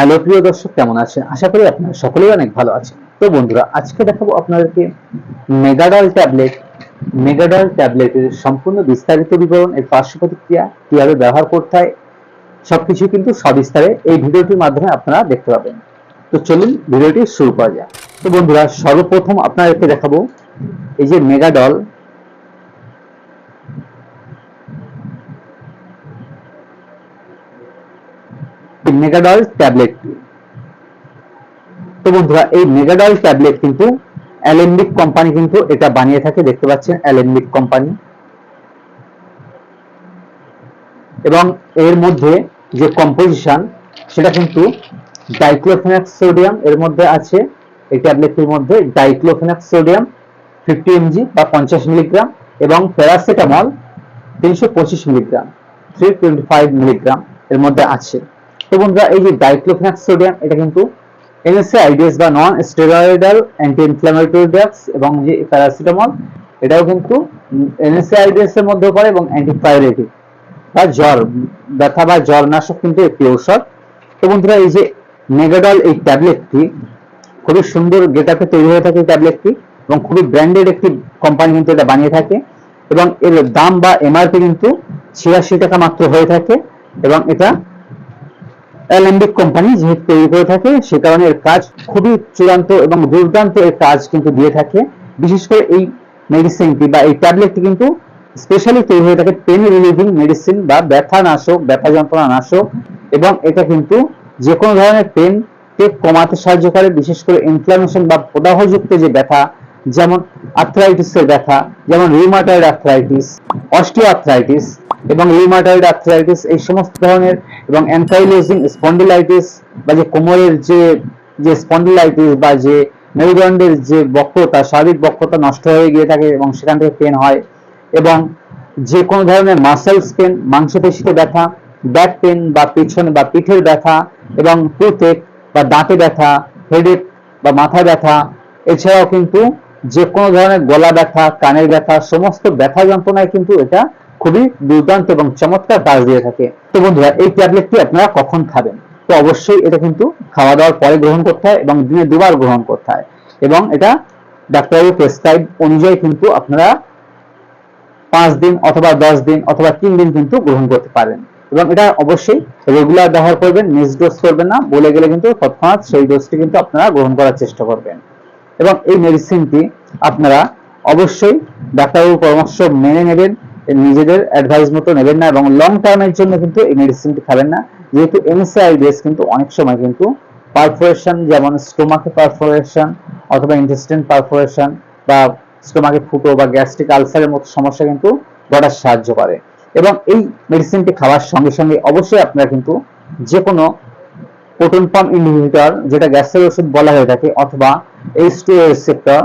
Hello প্রিয় দর্শক, কেমন আছেন? আশা করি আপনারা সকলেই অনেক ভালো আছেন। তো বন্ধুরা, আজকে দেখাবো আপনাদেরকে মেগাডল ট্যাবলেট মেগাডল ট্যাবলেটের সম্পূর্ণ বিস্তারিত বিবরণ, এর পার্শ্ব প্রতিক্রিয়া কীভাবে ব্যবহার করতে হয়, সবকিছু কিন্তু সবিস্তারে এই ভিডিওটির মাধ্যমে আপনারা দেখতে পাবেন। তো চলুন ভিডিওটি শুরু করা যাক। তো বন্ধুরা, সর্বপ্রথম আপনাদেরকে দেখাবো, এই যে মেগাডল মেগাডল ট্যাবলেট তো বন্ধুরা, এই মেগাডল ট্যাবলেট কিন্তু অ্যালেম্বিক কোম্পানি কিন্তু এটা বানিয়ে থাকে, দেখতে পাচ্ছেন অ্যালেম্বিক কোম্পানি এবং এর মধ্যে যে কম্পোজিশন সেটা কিন্তু ডাইক্লোফেনাক্স সোডিয়াম এর মধ্যে আছে। এই ট্যাবলেটটির মধ্যে ডাইক্লোফেনাক্স সোডিয়াম ফিফটি এমজি বা পঞ্চাশ মিলিগ্রাম এবং প্যারাসিটামল তিনশো পঁচিশ milligram three twenty five milligram এর মধ্যে আছে। তো বন্ধুরা, এই যে ডাইক্লোফেনাক্স সোডিয়াম এটা কিন্তু এনএসএআইডিএস বা non steroidal anti inflammatory drugs এবং যে প্যারাসিটামল এটাও কিন্তু এনএসএআইডিএস এর মধ্যে পড়ে এবং অ্যান্টিপাইরেটিক বা জ্বর, ব্যথা বা জ্বর নাশক কিন্তু একটি ঔষধ। তো বন্ধুরা, এই যে মেগাডল এই ট্যাবলেটটি খুবই সুন্দর গেটাপে তৈরি হয়ে থাকে ট্যাবলেটটি এবং খুবই ব্র্যান্ডেড একটি কোম্পানি কিন্তু এটা বানিয়ে থাকে এবং এর দাম বা এমআরপি কিন্তু ছিয়াশি টাকা মাত্র হয়ে থাকে এবং এটা অ্যালেম্বিক কোম্পানি যেহেতু তৈরি করে থাকে। সে কারণে এর কাজ খুবই চূড়ান্ত এবং দুর্দান্ত এর কাজ কিন্তু দিয়ে থাকে। বিশেষ করে এই মেডিসিনটি বা এই ট্যাবলেটটি কিন্তু স্পেশালি তৈরি হয়ে থাকে পেন রিলিভিং মেডিসিন বা ব্যথা নাশক ব্যথা যন্ত্রণা নাশক এবং এটা কিন্তু যে কোনো ধরনের পেন কে কমাতে সাহায্য করে। বিশেষ করে ইনফ্লামেশন বা প্রদাহযুক্ত যে ব্যথা, যেমন আর্থ্রাইটিসের ব্যথা, যেমন রিউমাটয়েড আর্থ্রাইটিস অস্টিও আর্থ্রাইটিস এবং রিউমাটয়েড আর্থ্রাইটিস এই সমস্ত ধরনের এবং অ্যানকাইলোজিং স্পন্ডিলাইটিস বা যে কোমরের যে যে স্পন্ডিলাইটিস বা যে মেরুদণ্ডের যে বক্রতা, স্বাভাবিক বক্রতা নষ্ট হয়ে গিয়ে থাকে এবং সেখান থেকে পেন হয় এবং যে কোনো ধরনের মাসেলস পেন মাংসপেশিতে ব্যথা ব্যাক পেন বা পিছনে বা পিঠের ব্যথা এবং টুথেক বা দাঁতে ব্যথা হেডেক বা মাথা ব্যথা, এছাড়াও কিন্তু যে কোনো ধরনের গলা ব্যথা, কানের ব্যথা, সমস্ত ব্যথা যন্ত্রণায় কিন্তু এটা খুবই দুর্দান্ত এবং চমৎকার কাজ দিয়ে থাকে। তো বন্ধুরা, এই ট্যাবলেটটি আপনারা কখন খাবেন? তো অবশ্যই এটা কিন্তু খাওয়া দাওয়ার পরে গ্রহণ করতে হয় এবং দিনে দুবার গ্রহণ করতে হয়। এবং এটা ডাক্তারের প্রেসক্রাইব অনুযায়ী কিন্তু আপনারা পাঁচ দিন অথবা দশ দিন অথবা তিন দিন কিন্তু গ্রহণ করতে পারেন এবং এটা অবশ্যই রেগুলার ব্যবহার করবেন মিস ডোজ করবেন না, বলে গেলে কিন্তু তৎক্ষণাৎ সেই ডোজটি কিন্তু আপনারা গ্রহণ করার চেষ্টা করবেন। এবং এই মেডিসিনটি আপনারা অবশ্যই ডাক্তারবাবুর পরামর্শ মেনে নেবেন নিজেদের অ্যাডভাইস মতো নেবেন না এবং লং টার্মের জন্য কিন্তু এই মেডিসিনটি খাবেন না। যেহেতু এমএসআইডিএস কিন্তু অনেক সময় কিন্তু পারফোরেশন যেমন স্টোমাকে পারফোরেশন অথবা ইন্টেস্টাইন পারফোরেশন বা স্টোমাকে ফুটো বা গ্যাস্ট্রিক আলসারের মতো সমস্যা কিন্তু ঘটার সাহায্য করে। এবং এই মেডিসিনটি খাওয়ার সঙ্গে সঙ্গে অবশ্যই আপনারা কিন্তু যে কোনো প্রোটন পাম্প ইনহিবিটর যেটা গ্যাসের ওষুধ বলা হয়ে থাকে অথবা এইচ টু রিসেপ্টর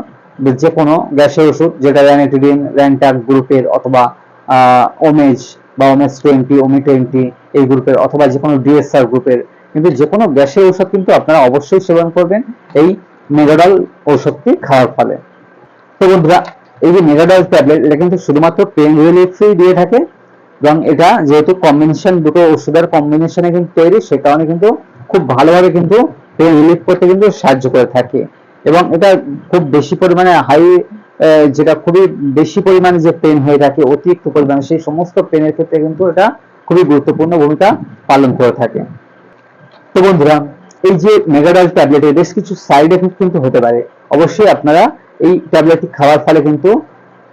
যে কোনো গ্যাসের ওষুধ যেটা র্যানিটিডিন র্যান্টাক গ্রুপের অথবা ওমেজ বা ওমেজ টোয়েন্টি, ওমি টোয়েন্টি এই গ্রুপের অথবা যে কোনো ডিএসআর গ্রুপের। কিন্তু যে কোনো গ্যাসের ঔষধ কিন্তু আপনারা অবশ্যই সেবন করবেন এই মেগাডল ঔষধটি খাওয়ার ফলে। তো বন্ধুরা, এই যে মেগাডল ট্যাবলেট, এটা কিন্তু শুধুমাত্র পেন রিলিফই দিয়ে থাকে এবং এটা যেহেতু কম্বিনেশন দুটো ওষুধের কম্বিনেশনে কিন্তু তৈরি, সে কারণে কিন্তু খুব ভালোভাবে কিন্তু পেন রিলিফ করতে কিন্তু সাহায্য করে থাকে। এবং এটা খুব বেশি পরিমাণে হাই যেটা খুবই বেশি পরিমাণে যে পেন হয়ে থাকে, অতিরিক্ত পরিমাণে, সেই সমস্ত পেনের ক্ষেত্রে কিন্তু এটা খুবই গুরুত্বপূর্ণ ভূমিকা পালন করে থাকে। তো বন্ধুরা, এই যে মেগাডল ট্যাবলেটের বেশ কিছু সাইড এফেক্ট কিন্তু হতে পারে। অবশ্যই আপনারা এই ট্যাবলেটটি খাওয়ার ফলে কিন্তু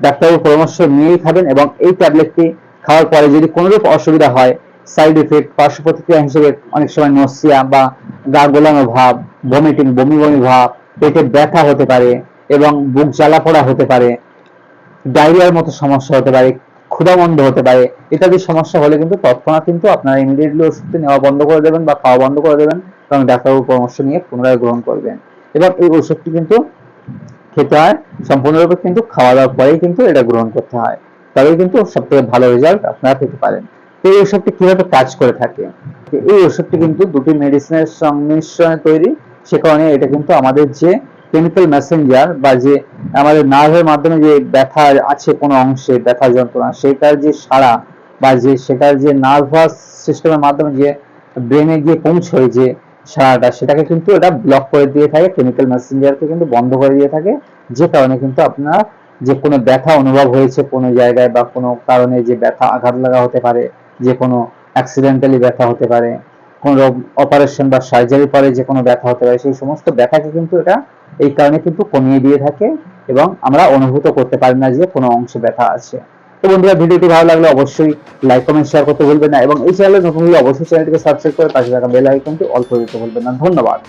ডাক্তারের পরামর্শ নিয়েই খাবেন এবং এই ট্যাবলেটটি খাওয়ার পরে যদি কোনোরূপ অসুবিধা হয় সাইড এফেক্ট পার্শ্ব প্রতিক্রিয়া হিসেবে অনেক সময় নসিয়া বা গা গোলানো ভাব ভমিটিং বমি বমি ভাব, পেটে ব্যথা হতে পারে এবং বুক জ্বালা পোড়া হতে পারে, ডায়রিয়ার মতো সমস্যা হতে পারে ক্ষুধাবন্ধ হতে পারে, ইত্যাদি সমস্যা হলে কিন্তু তৎক্ষণাৎ কিন্তু আপনারা ইমিডিয়েটলি ওষুধটি নেওয়া বন্ধ করে দেবেন বা খাওয়া বন্ধ করে দেবেন এবং ডাক্তারবাবুর পরামর্শ নিয়ে পুনরায় গ্রহণ করবেন। এবং এই ওষুধটি কিন্তু খেতে হয়, সম্পূর্ণরূপে কিন্তু খাওয়া দাওয়ার পরেই কিন্তু এটা গ্রহণ করতে হয়। তবেই কিন্তু সবথেকে ভালো রেজাল্ট আপনারা পেতে পারেন। এই ওষুধটি কীভাবে কাজ করে থাকে? এই ওষুধটি কিন্তু দুটি মেডিসিনের সংমিশ্রণে তৈরি। সে কারণে এটা কিন্তু আমাদের যে কেমিক্যাল মেসেঞ্জার বা যে আমাদের নার্ভের মাধ্যমে যে ব্যথা আছে কোনো অংশে, ব্যথা যন্ত্রণা, সেটার যে সারা বা যে সেটার যে নার্ভাস সিস্টেমের মাধ্যমে যে ব্রেনে গিয়ে পৌঁছয় যে সারাটা সেটাকে কিন্তু এটা ব্লক করে দিয়ে থাকে কেমিক্যাল মেসেঞ্জারকে কিন্তু বন্ধ করে দিয়ে থাকে। যে কারণে কিন্তু আপনার যে কোনো ব্যথা অনুভব হয়েছে কোনো জায়গায় বা কোনো কারণে যে ব্যথা আঘাত লাগা হতে পারে, যে কোনো অ্যাক্সিডেন্টালি ব্যথা হতে পারে, কোনো অপারেশন বা সার্জারি পরে যে কোনো ব্যথা হতে পারে, সেই সমস্ত ব্যথাকে কিন্তু এটা এই কারণে কিন্তু কমিয়ে দিয়ে থাকে এবং আমরা অনুভূত করতে পারি না যে কোনো অংশে ব্যথা আছে। তো বন্ধুরা, ভিডিওটি ভালো লাগলে অবশ্যই লাইক কমেন্ট শেয়ার করতে ভুলবেন না এবং এই চ্যানেলে নতুন হলে অবশ্যই চ্যানেলটিকে সাবস্ক্রাইব করে পাশে থাকা বেল আইকনটি অল করে দিতে ভুলবেন না। ধন্যবাদ।